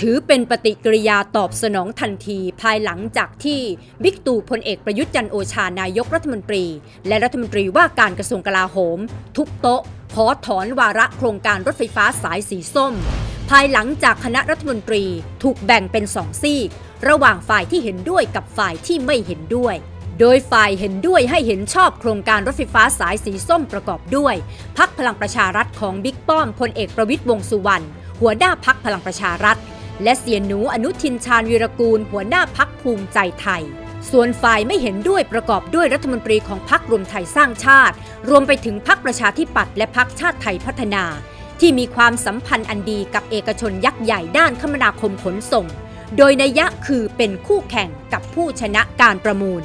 ถือเป็นปฏิกิริยาตอบสนองทันทีภายหลังจากที่บิ๊กตู่พลเอกประยุทธ์จันโอชานายกรัฐมนตรี และรัฐมนตรีว่าการกระทรวงกลาโหม ทุกโต๊ะ ขอถอนวาระโครงการรถไฟฟ้าสายสีส้ม ภายหลังจากคณะรัฐมนตรีถูกแบ่งเป็นสองซีก ระหว่างฝ่ายที่เห็นด้วยกับฝ่ายที่ไม่เห็นด้วย โดยฝ่ายเห็นด้วยให้เห็นชอบโครงการรถไฟฟ้าสายสีส้มประกอบด้วย พักพลังประชารัฐของบิ๊กป้อมพลเอกประวิตยวงษ์สุวรรณหัวหน้าพักพลังประชารัฐ และเสียหนูอนุทินชาญวีรกูล หัวหน้าพักภูมิใจไทย ส่วนฝ่ายไม่เห็นด้วยประกอบด้วยรัฐมนตรีของพักรวมไทยสร้างชาติ รวมไปถึงพักประชาธิปัตย์และพักชาติไทยพัฒนา ที่มีความสัมพันธ์อันดีกับเอกชนยักษ์ใหญ่ด้านคมนาคมขนส่ง โดยนัยยะคือเป็นคู่แข่งกับผู้ชนะการประมูล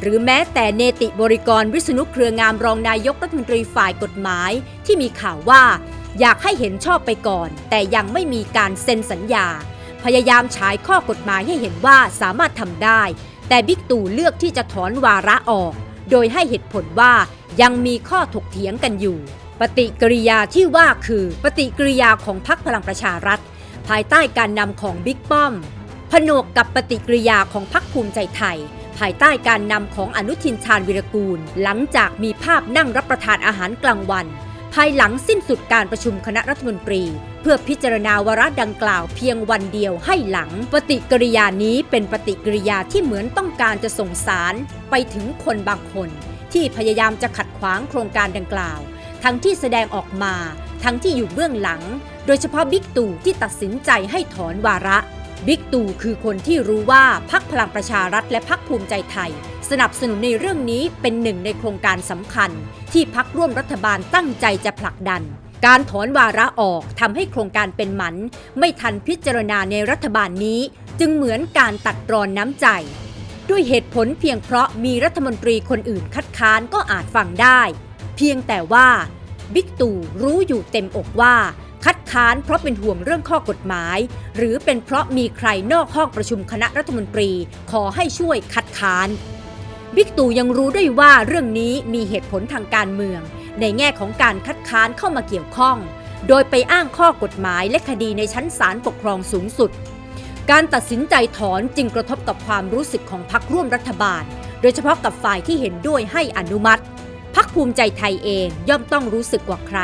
หรือแม้แต่เนติบริกรวิษณุเครืองามรองนายกรัฐมนตรีฝ่ายกฎหมาย ที่มีข่าวว่า อยากให้เห็นชอบไปก่อน แต่ยังไม่มีการเซ็นสัญญา พยายามฉายข้อกฎหมายให้เห็นว่าสามารถทำได้ แต่บิ๊กตู่เลือกที่จะถอนวาระออก โดยให้เหตุผลว่ายังมีข้อถกเถียงกันอยู่ ปฏิกิริยาที่ว่าคือปฏิกิริยาของพรรคพลังประชารัฐ ภายใต้การนำของบิ๊กป้อม ผนวกกับปฏิกิริยาของพรรคภูมิใจไทยภายใต้การนำของอนุทินชาญวิรกูล หลังจากมีภาพนั่งรับประทานอาหารกลางวัน ภายหลังสิ้นสุดการประชุมคณะรัฐมนตรี เพื่อพิจารณาวาระดังกล่าวเพียงวันเดียวให้หลัง ปฏิกิริยานี้เป็นปฏิกิริยาที่เหมือนต้องการจะส่งสารไปถึงคนบางคน ที่พยายามจะขัดขวางโครงการดังกล่าว ทั้งที่แสดงออกมา ทั้งที่อยู่เบื้องหลัง โดยเฉพาะบิ๊กตู่ที่ตัดสินใจให้ถอนวาระ บิ๊กตู่คือคนที่รู้ว่าพักพลังประชารัฐและพักภูมิใจไทย สนับสนุนในเรื่องนี้เป็นหนึ่งในโครงการสำคัญ ที่พักร่วมรัฐบาลตั้งใจจะผลักดัน การถอนวาระออกทำให้โครงการเป็นหมัน ไม่ทันพิจารณาในรัฐบาลนี้ จึงเหมือนการตัดรอนน้ำใจ ด้วยเหตุผลเพียงเพราะมีรัฐมนตรีคนอื่นคัดค้านก็อาจฟังได้ เพียงแต่ว่าบิ๊กตู่รู้อยู่เต็มอกว่า คัดค้านเพราะเป็นห่วงเรื่องข้อกฎหมาย หรือเป็นเพราะมีใครนอกห้องประชุมคณะรัฐมนตรี ขอให้ช่วยคัดค้านบิ๊กตู่ยังรู้ด้วยว่าเรื่องนี้มีเหตุผลทางการเมือง ในแง่ของการคัดค้านเข้ามาเกี่ยวข้อง โดยไปอ้างข้อกฎหมายและคดีในชั้นศาลปกครองสูงสุด การตัดสินใจถอนจึงกระทบกับความรู้สึกของพรรคร่วมรัฐบาล โดยเฉพาะกับฝ่ายที่เห็นด้วยให้อนุมัติพักภูมิใจไทยเองย่อมต้องรู้สึกกว่าใคร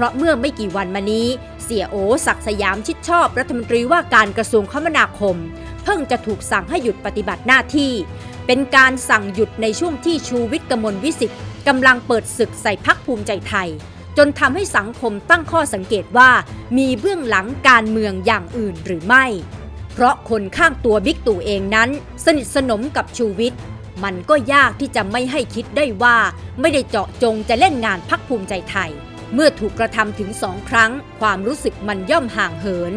ราะเมื่อไม่กี่วันมานี้ เสียโอศักสยามชิดชอบรัฐมนตรีว่าการกระทรวงคมนาคม เพิ่งจะถูกสั่งให้หยุดปฏิบัติหน้าที่ เป็นการสั่งหยุดในช่วงที่ชูวิทย์กมลวิสิทธิ์กำลังเปิดศึกใส่พักภูมิใจไทย จนทำให้สังคมตั้งข้อสังเกตว่ามีเบื้องหลังการเมืองอย่างอื่นหรือไม่ เพราะคนข้างตัวบิ๊กตู่เองนั้น สนิทสนมกับชูวิทย์มันก็ยากที่จะไม่ให้คิดได้ว่า ไม่ได้เจาะจงจะเล่นงานพักภูมิใจไทย เมื่อถูกกระทำถึงสองครั้ง ความรู้สึกมันย่อมห่างเหิน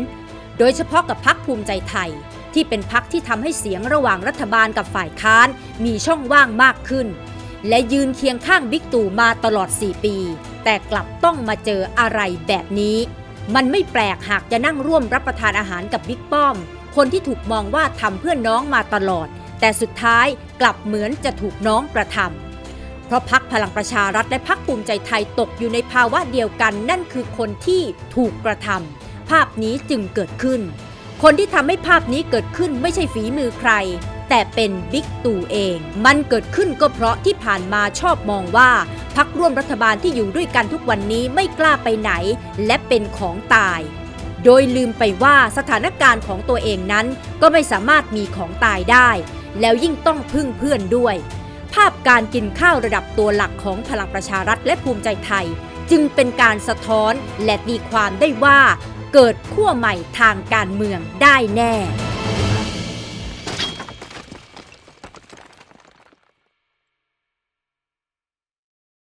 โดยเฉพาะกับพักภูมิใจไทย ที่เป็นพักที่ทำให้เสียงระหว่างรัฐบาลกับฝ่ายค้านมีช่องว่างมากขึ้น และยืนเคียงข้างบิ๊กตู่มาตลอด 4 ปี แต่กลับต้องมาเจออะไรแบบนี้ มันไม่แปลกหากจะนั่งร่วมรับประทานอาหารกับบิ๊กป้อม คนที่ถูกมองว่าทำเพื่อนน้องมาตลอด แต่สุดท้ายกลับเหมือนจะถูกน้องกระทำ เพราะพักพลังประชารัฐและพักภูมิใจไทยตกอยู่ในภาวะเดียวกันนั่นคือคนที่ถูกกระทำภาพนี้จึงเกิดขึ้น คนที่ทำให้ภาพนี้เกิดขึ้นไม่ใช่ฝีมือใคร แต่เป็นบิ๊กตู่เอง มันเกิดขึ้นก็เพราะที่ผ่านมาชอบมองว่าพักร่วมรัฐบาลที่อยู่ด้วยกันทุกวันนี้ไม่กล้าไปไหน และเป็นของตาย โดยลืมไปว่าสถานการณ์ของตัวเองนั้นก็ไม่สามารถมีของตายได้ แล้วยิ่งต้องพึ่งเพื่อนด้วย ภาพการกินข้าวระดับตัวหลักของพลังประชารัฐและภูมิใจไทย จึงเป็นการสะท้อนและตีความได้ว่า เกิดขั้วใหม่ทางการเมืองได้แน่